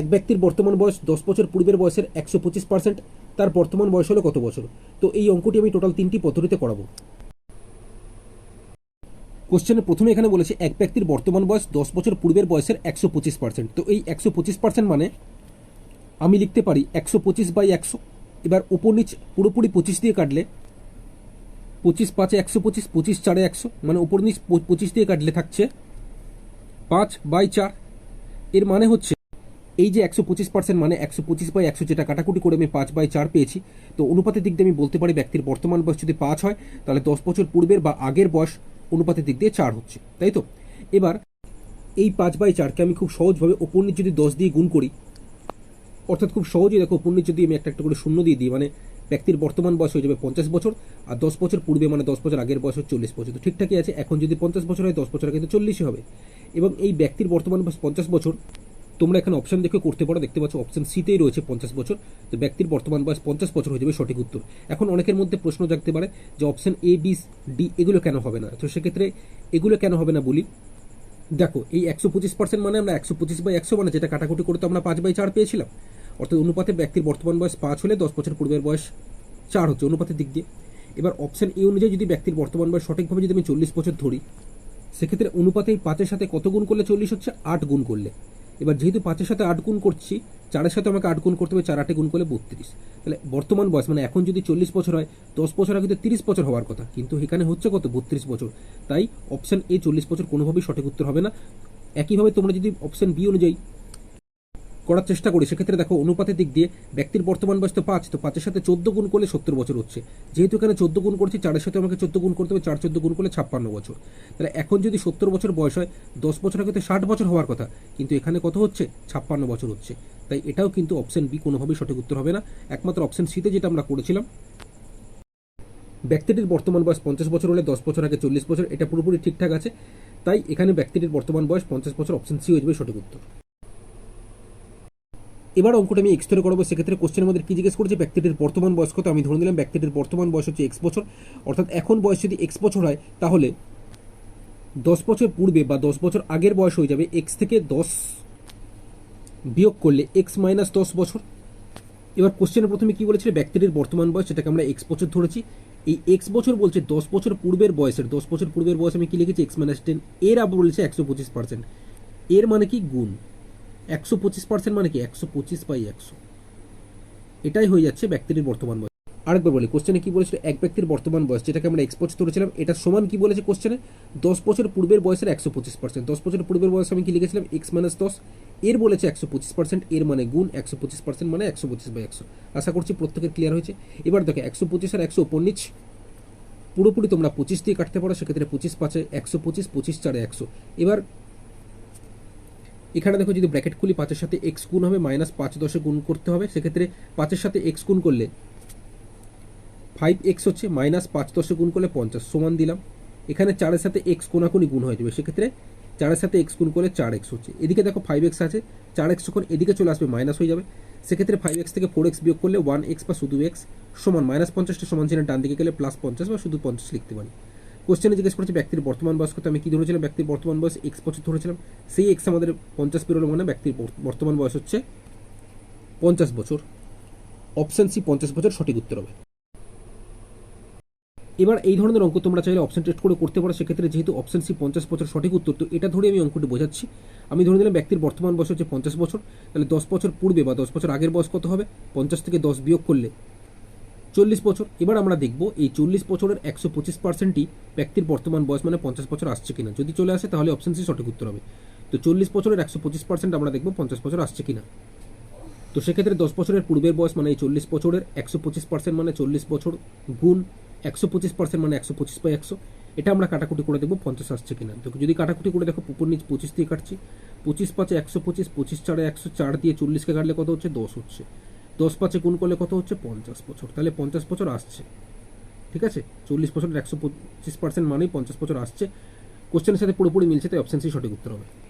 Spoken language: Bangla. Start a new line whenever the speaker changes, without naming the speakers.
এক ব্যক্তির বর্তমান বয়স দশ বছর পূর্বের বয়সের একশো পঁচিশ পার্সেন্ট, তার বর্তমান বয়স হলো কত বছর? তো এই অঙ্কটি আমি টোটাল তিনটি পদ্ধতিতে করাবো। কোশ্চেনের প্রথমে এখানে বলেছে, এক ব্যক্তির বর্তমান বয়স দশ বছর পূর্বের বয়সের একশো পঁচিশ পার্সেন্ট। তো এই একশো পঁচিশ পার্সেন্ট মানে আমি লিখতে পারি একশো পঁচিশ বাই একশো। এবার ওপর নিচ পুরোপুরি পঁচিশ দিয়ে কাটলে পঁচিশ পাঁচে একশো পঁচিশ পঁচিশ চারে একশো মানে ওপর নিচ পঁচিশ দিয়ে কাটলে থাকছে পাঁচ বাই চার। এর মানে হচ্ছে এই যে একশো পঁচিশ পার্সেন্ট মানে একশো পঁচিশ বাই একশো যেটা কাটাকুটি করে আমি পাঁচ বাই চার পেয়েছি, তো অনুপাতের দিক দিয়ে আমি বলতে পারি ব্যক্তির বর্তমান বয়স যদি পাঁচ হয়, তাহলে দশ বছর পূর্বের বা আগের বয়স অনুপাতের দিক দিয়ে চার হচ্ছে, তাই তো? এবার এই পাঁচ বাই চারকে আমি খুব সহজভাবে ওপরনি যদি দশ দিয়ে গুণ করি, অর্থাৎ খুব সহজেই দেখো ওপরনি যদি আমি একটা একটা করে শূন্য দিয়ে দিই মানে ব্যক্তির বর্তমান বয়স হয়ে যাবে পঞ্চাশ বছর, আর দশ বছর পূর্বে মানে দশ বছর আগের বয়স চল্লিশ বছর, তো ঠিকঠাকই আছে, এখন যদি পঞ্চাশ বছর হয় দশ বছর আগে তো চল্লিশই হবে। এবং এই ব্যক্তির বর্তমান বয়স পঞ্চাশ বছর তোমরা এখানে অপশন দেখে করতে পারো। দেখতে পাচ্ছ অপশন সিতেই রয়েছে পঞ্চাশ বছর। তো ব্যক্তির বর্তমান বয়স পঞ্চাশ বছর হয়ে যাবে, সঠিক উত্তর। এখন অনেকের মধ্যে প্রশ্ন জাগতে পারে যে অপশন এ বি ডি এগুলো কেন হবে না? তো সেক্ষেত্রে এগুলো কেন হবে না বলি? দেখো, এই একশো পঁচিশ পার্সেন্ট মানে আমরা একশো পঁচিশ বাই একশো মানে যেটা কাটাকুটি করে তো আমরা পাঁচ বাই চার পেয়েছিলাম। অর্থাৎ অনুপাতে ব্যক্তির বর্তমান বয়স পাঁচ হলে দশ বছর পূর্বের বয়স চার হচ্ছে অনুপাতের দিক দিয়ে। এবার অপশন এ অনুযায়ী যদি ব্যক্তির বর্তমান বয়স সঠিকভাবে যদি আমি চল্লিশ বছর ধরি, সেক্ষেত্রে অনুপাতে এই পাঁচের সাথে কত গুণ করলে চল্লিশ হচ্ছে? আট গুণ করলে। এবার যেহেতু পাঁচের সাথে আট গুণ করছি, চারের সাথে আমাকে আট গুণ করতে হবে, চার আটে গুণ করলে বত্রিশ। তাহলে বর্তমান বয়স মানে এখন যদি চল্লিশ বছর হয়, দশ বছর আগে তো তিরিশ বছর হওয়ার কথা, কিন্তু এখানে হচ্ছে কত? বত্রিশ বছর। তাই অপশান এ চল্লিশ বছর কোনোভাবেই সঠিক উত্তর হবে না। একইভাবে তোমরা যদি অপশান বি অনুযায়ী করার চেষ্টা করি। সেক্ষেত্রে দেখো, অনুপাতের দিক দিয়ে ব্যক্তির বর্তমান বয়স তো পাঁচ, তো পাঁচের সাথে চোদ্দ গুণ করলে সত্তর বছর হচ্ছে। যেহেতু এখানে চোদ্দ গুণ করছি, চারের সাথে আমাকে চোদ্দ গুণ করতে হবে, চার চোদ্দ গুণ করলে ছাপ্পান্ন বছর। তাহলে এখন যদি সত্তর বছর বয়স হয়, দশ বছর আগে তো ষাট বছর হওয়ার কথা, কিন্তু এখানে কত হচ্ছে? ছাপ্পান্ন বছর হচ্ছে। তাই এটাও কিন্তু অপশন বি কোনোভাবেই সঠিক উত্তর হবে না। একমাত্র অপশন সিতে যেটা আমরা করেছিলাম, ব্যক্তিটির বর্তমান বয়স পঞ্চাশ বছর হলে দশ বছর আগে চল্লিশ বছর, এটা পুরোপুরি ঠিকঠাক আছে। তাই এখানে ব্যক্তিটির বর্তমান বয়স পঞ্চাশ বছর অপশন সি হয়ে যাবে সঠিক উত্তর। এবার অঙ্কটা আমি এক্স করব, সেক্ষেত্রে কোশ্চেনের মধ্যে কি জিজ্ঞেস করেছে? ব্যক্তিটির বর্তমান বয়স কত? আমি ধরে নিলাম ব্যক্তিটির বর্তমান বয়স হচ্ছে এক্স বছর। অর্থাৎ এখন বয়স যদি এক্স বছর হয়, তাহলে দশ বছর পূর্বে বা দশ বছর আগের বয়স হয়ে যাবে এক্স থেকে দশ বিয়োগ করলে এক্স মাইনাস দশ বছর। এবার কোশ্চেনের প্রথমে কি বলেছিল? ব্যক্তিটির বর্তমান বয়স, সেটাকে আমরা এক্স বছর ধরেছি। এই এক্স বছর বলছে দশ বছর পূর্বের বয়সের, দশ বছর পূর্বের বয়স আমি কি লিখেছি? এক্স মাইনাস টেন এর আবার বলেছে একশো পঁচিশ পার্সেন্ট এর মানে কি? গুণ। একশো পঁচিশ পার্সেন্ট মানে কি? একশো পঁচিশ বাই একশো। এটাই হয়ে যাচ্ছে ব্যক্তিটির বর্তমান বয়স। আরেকবার বলি কোশ্চেনে কি বলেছিল? এক ব্যক্তির বর্তমান বয়স, যেটাকে আমরা এক্স বছর ধরেছিলাম, এটা সমান কি বলেছে কোশ্চেনে দশ বছর পূর্বের বয়সের একশো পঁচিশ পার্সেন্ট দশ বছর পূর্বের বয়স আমি কি লিখেছিলাম? এক্স মাইনাস দশ। এর বলেছে একশো পঁচিশ পার্সেন্ট এর মানে গুণ, একশো পঁচিশ পার্সেন্ট মানে একশো পঁচিশ বাই একশো। আশা করছি প্রত্যেকের ক্লিয়ার হয়েছে। এবার দেখো, একশো পঁচিশ আর একশো ওপর নিচ পুরোপুরি তোমরা পঁচিশ দিয়ে কাটতে পারো, সেক্ষেত্রে পঁচিশ পাঁচে একশো পঁচিশ পঁচিশ চারে একশো। এবার এখানে দেখো যদি ব্র্যাকেট খুলি পাঁচের সাথে এক্স গুণ হবে মাইনাস পাঁচ দশে গুণ করতে হবে, সেক্ষেত্রে পাঁচের সাথে এক্স গুণ করলে ফাইভ এক্স হচ্ছে মাইনাস পাঁচ দশে গুণ করলে পঞ্চাশ, সমান দিলাম। এখানে চারের সাথে এক্স কোনাকুনি গুণ হয়ে যাবে, সেক্ষেত্রে চারের সাথে এক্স গুণ করলে চার এক্স হচ্ছে। এদিকে দেখো ফাইভ এক্স আছে, চার এক্স যখন এদিকে চলে আসবে মাইনাস হয়ে যাবে। সেক্ষেত্রে ফাইভ এক্স থেকে ফোর এক্স বিয়োগ করলে ওয়ান এক্স বা শুধু এক্স সমান মাইনাস পঞ্চাশটা সমান চিহ্নের ডান দিকে গেলে প্লাস পঞ্চাশ বা শুধু পঞ্চাশ লিখতে পারি। কোশ্চেনে জিজ্ঞেস করেছে, ব্যক্তির বর্তমান বয়স কত? আমি কি ধরেছিলাম, ব্যক্তির বর্তমান বয়স এক্স বছর ধরেছিলাম? সেই এক্স আমাদের পঞ্চাশ বেরোলো মানে ব্যক্তির বর- বর্তমান বয়স হচ্ছে পঞ্চাশ বছর। অপশন সি পঞ্চাশ বছর সঠিক উত্তর হবে। এবার এই ধরনের অঙ্ক তোমরা চাইলে অপশন টেস্ট করে করতে পারো, সেক্ষেত্রে যেহেতু অপশন সি পঞ্চাশ বছর সঠিক উত্তর, তো এটা ধরে আমি অঙ্কটি বোঝাচ্ছি। আমি ধরে নিলাম ব্যক্তির বর্তমান বয়স হচ্ছে পঞ্চাশ বছর, তাহলে দশ বছর পূর্বে বা দশ বছর আগের বয়স কত হবে? পঞ্চাশ থেকে দশ বিয়োগ করলে চল্লিশ বছর। এবার আমরা দেখব এই চল্লিশ বছরের একশো পঁচিশ পার্সেন্টই ব্যক্তির বর্তমান বয়স মানে পঞ্চাশ বছর আসছে কিনা। যদি চলে আসে, তাহলে অপশন সি সঠিক উত্তর হবে। তো চল্লিশ বছরের একশো পঁচিশ পার্সেন্ট আমরা দেখব পঞ্চাশ বছর আসছে কিনা। তো সেক্ষেত্রে দশ বছরের পূর্বের বয়স মানে এই চল্লিশ বছরের একশো পঁচিশ পার্সেন্ট মানে চল্লিশ বছর গুণ একশো পঁচিশ পার্সেন্ট মানে একশো পঁচিশ বাই একশো। এটা আমরা কাটাকুটি করে দেখব পঞ্চাশ আসছে কিনা। তো যদি কাটাকুটি করে দেখো উপর নিচ পঁচিশ দিয়ে কাটছি। পঁচিশ পাঁচে একশো পঁচিশ পঁচিশ চারে একশো, চার দিয়ে চল্লিশকে কাটলে কত হচ্ছে? দশ হচ্ছে। দশ পাঁচে কোন করলে কত হচ্ছে? পঞ্চাশ বছর। তাহলে পঞ্চাশ বছর আসছে। ঠিক আছে? চল্লিশ বছরের একশো পঁচিশ পার্সেন্ট মানেই পঞ্চাশ বছর আসছে। কোশ্চেনের সাথে পুরোপুরি মিলছে, তাই অপশান সি সঠিক উত্তর হবে।